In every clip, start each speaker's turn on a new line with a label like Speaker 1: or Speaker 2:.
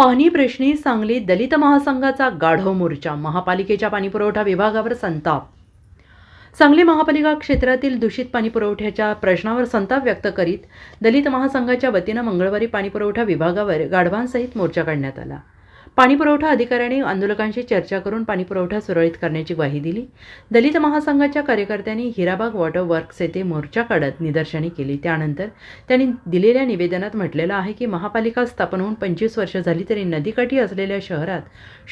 Speaker 1: पाणी प्रश्नी सांगली दलित महासंघाचा गाढव मोर्चा महापालिकेच्या पाणीपुरवठा विभागावर संताप. सांगली महापालिका क्षेत्रातील दूषित पाणीपुरवठ्याच्या प्रश्नावर संताप व्यक्त करीत दलित महासंघाच्या वतीनं मंगळवारी पाणीपुरवठा विभागावर गाढवांसहित मोर्चा काढण्यात आला. पाणीपुरवठा अधिकाऱ्यांनी आंदोलकांशी चर्चा करून पाणीपुरवठा सुरळीत करण्याची ग्वाही दिली. दलित महासंघाच्या कार्यकर्त्यांनी हिराबाग वॉटर वर्क्स येथे मोर्चा काढत निदर्शने केली. त्यानंतर त्यांनी दिलेल्या निवेदनात म्हटलेलं आहे की महापालिका स्थापन होऊन पंचवीस वर्ष झाली तरी नदीकाठी असलेल्या शहरात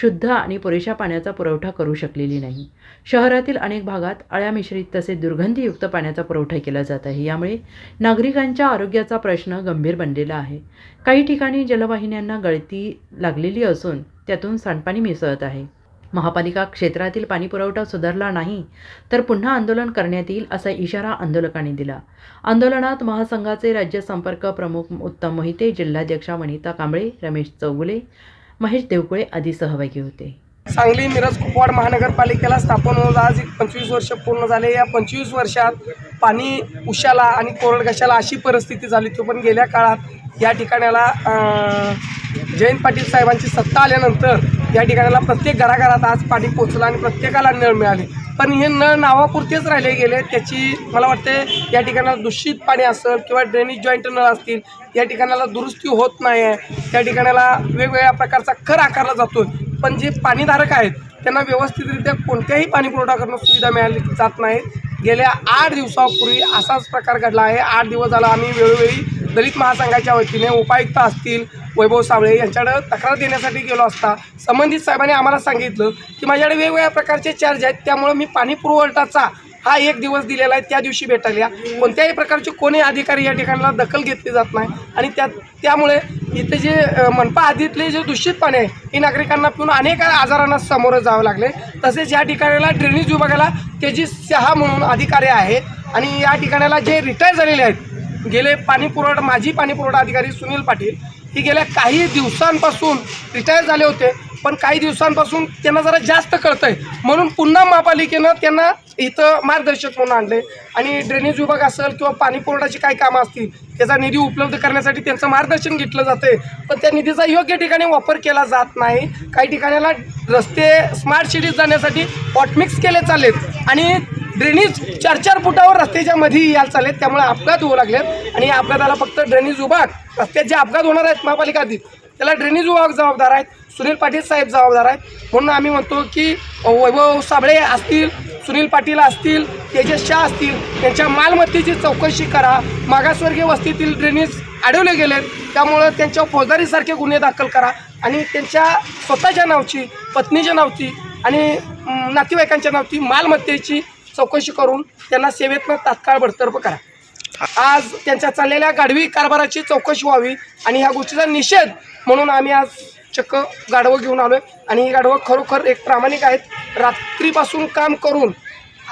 Speaker 1: शुद्ध आणि पुरेशा पाण्याचा पुरवठा करू शकलेली नाही. शहरातील अनेक भागात अळ्या मिश्रित तसेच दुर्गंधीयुक्त पाण्याचा पुरवठा केला जात आहे. यामुळे नागरिकांच्या आरोग्याचा प्रश्न गंभीर बनलेला आहे. काही ठिकाणी जलवाहिन्यांना गळती लागलेली असून त्यातून सांडपाणी मिसळत आहे. महापालिका क्षेत्रातील पाणीपुरवठा सुधारला नाही तर पुन्हा आंदोलन करण्यात येईल असा इशारा आंदोलकांनी दिला. आंदोलनात महासंघाचे राज्य संपर्क प्रमुख उत्तम मोहिते जिल्हाध्यक्षा वनिता कांबळे रमेश चौगुले महेश देवकुळे आदी सहभागी होते.
Speaker 2: सांगली मिरज कुपवाड महानगरपालिकेला स्थापन होऊन आज एक पंचवीस वर्ष पूर्ण झाले. या पंचवीस वर्षात पाणी उशाला आणि कोरडघशाला अशी परिस्थिती झाली. तो पण गेल्या काळात या ठिकाणाला जयंत पाटील साहेबांची सत्ता आल्यानंतर या ठिकाणाला प्रत्येक घराघरात आज पाणी पोचलं आणि प्रत्येकाला नळ मिळाले. पण हे नळ नावापुरतेच राहिले गेले त्याची मला वाटते या ठिकाणाला दूषित पाणी असेल किंवा ड्रेनेज जॉईंट नळ असतील या ठिकाणाला दुरुस्ती होत नाही आहे त्या ठिकाणाला वेगवेगळ्या प्रकारचा कर आकारला जातो पण जे पाणीधारक आहेत त्यांना व्यवस्थितरित्या कोणत्याही पाणी पुरवठा करणं सुविधा मिळाली जात नाही. गेल्या आठ दिवसापूर्वी असाच प्रकार घडला आहे. आठ दिवस झाला आम्ही वेळोवेळी दलित महासंघाच्या वतीने उपायुक्त असतील वैभव सावळे यांच्याकडं तक्रार देण्यासाठी गेलो असता संबंधित साहेबांनी आम्हाला सांगितलं की माझ्याकडे वेगवेगळ्या प्रकारचे चार्ज आहेत त्यामुळं मी पाणी पुरवठाचा हा एक दिवस दिलेला आहे त्या दिवशी भेटायला कोणत्याही प्रकारचे कोणी अधिकारी या ठिकाणाला दखल घेतली जात नाही. आणि त्या त्यामुळे इथे जे मनपा आधीतले जे दूषित पाणी आहे हे नागरिकांना पिऊन अनेक आजारांना सामोरं जावं लागले. तसेच या ठिकाणाला ड्रेनेज विभागाला त्याची सहा म्हणून अधिकारी आहेत. आणि या ठिकाणाला जे रिटायर झालेले आहेत गेले पाणी पुरवठा माजी पाणी पुरवठा अधिकारी सुनील पाटील हे गेल्या काही दिवसांपासून रिटायर झाले होते पण काही दिवसांपासून त्यांना जरा जास्त कळतंय. म्हणून पुन्हा महापालिकेनं त्यांना इथं मार्गदर्शक म्हणून आणले आणि ड्रेनेज विभाग असेल किंवा पाणी पुरवठाची काही कामं असतील त्याचा निधी उपलब्ध करण्यासाठी त्यांचं मार्गदर्शन घेतलं जाते पण त्या निधीचा योग्य ठिकाणी वापर केला जात नाही. काही ठिकाणाला रस्ते स्मार्ट सिटीज जाण्यासाठी हॉटमिक्स केले चाललेत. आणि ड्रेनेज चार चार फुटावर रस्त्याच्या मध्ये यायला चाललेत. त्यामुळे अपघात होऊ लागलेत. आणि या अपघाताला फक्त ड्रेनेज विभाग रस्त्यात जे अपघात होणार आहेत महापालिका आधी त्याला ड्रेनेज विभाग जबाबदार आहेत. सुनील पाटील साहेब जबाबदार आहेत. म्हणून आम्ही म्हणतो की वैभव साबळे असतील सुनील पाटील असतील तेजस शाह असतील त्यांच्या मालमत्तेची चौकशी करा. मागासवर्गीय वस्तीतील ड्रेनेज अडवले गेलेत. त्यामुळं त्यांच्यावर फौजदारीसारखे गुन्हे दाखल करा. आणि त्यांच्या स्वतःच्या नावची पत्नीच्या नावची आणि नातेवाईकांच्या नावची मालमत्तेची चौकशी करून त्यांना सेवेतनं तात्काळ बडतर्फ करा. आज त्यांच्या चाललेल्या गाढवी कारभाराची चौकशी व्हावी आणि ह्या गोष्टीचा निषेध म्हणून आम्ही आज चक्क गाढवं घेऊन आलो आहे आणि ही गाढवं खरोखर एक प्रामाणिक आहेत. रात्रीपासून काम करून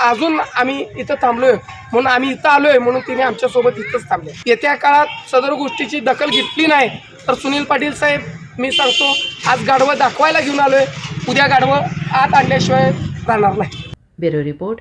Speaker 2: अजून आम्ही इथं थांबलो आहे म्हणून आम्ही इथं आलो आहे म्हणून तिने आमच्यासोबत इथंच थांबले. येत्या काळात सदर गोष्टीची दखल घेतली नाही तर सुनील पाटील साहेब मी सांगतो आज गाढवं दाखवायला घेऊन आलो आहे उद्या गाढवं आत आणल्याशिवाय राहणार नाही.
Speaker 1: Bureau report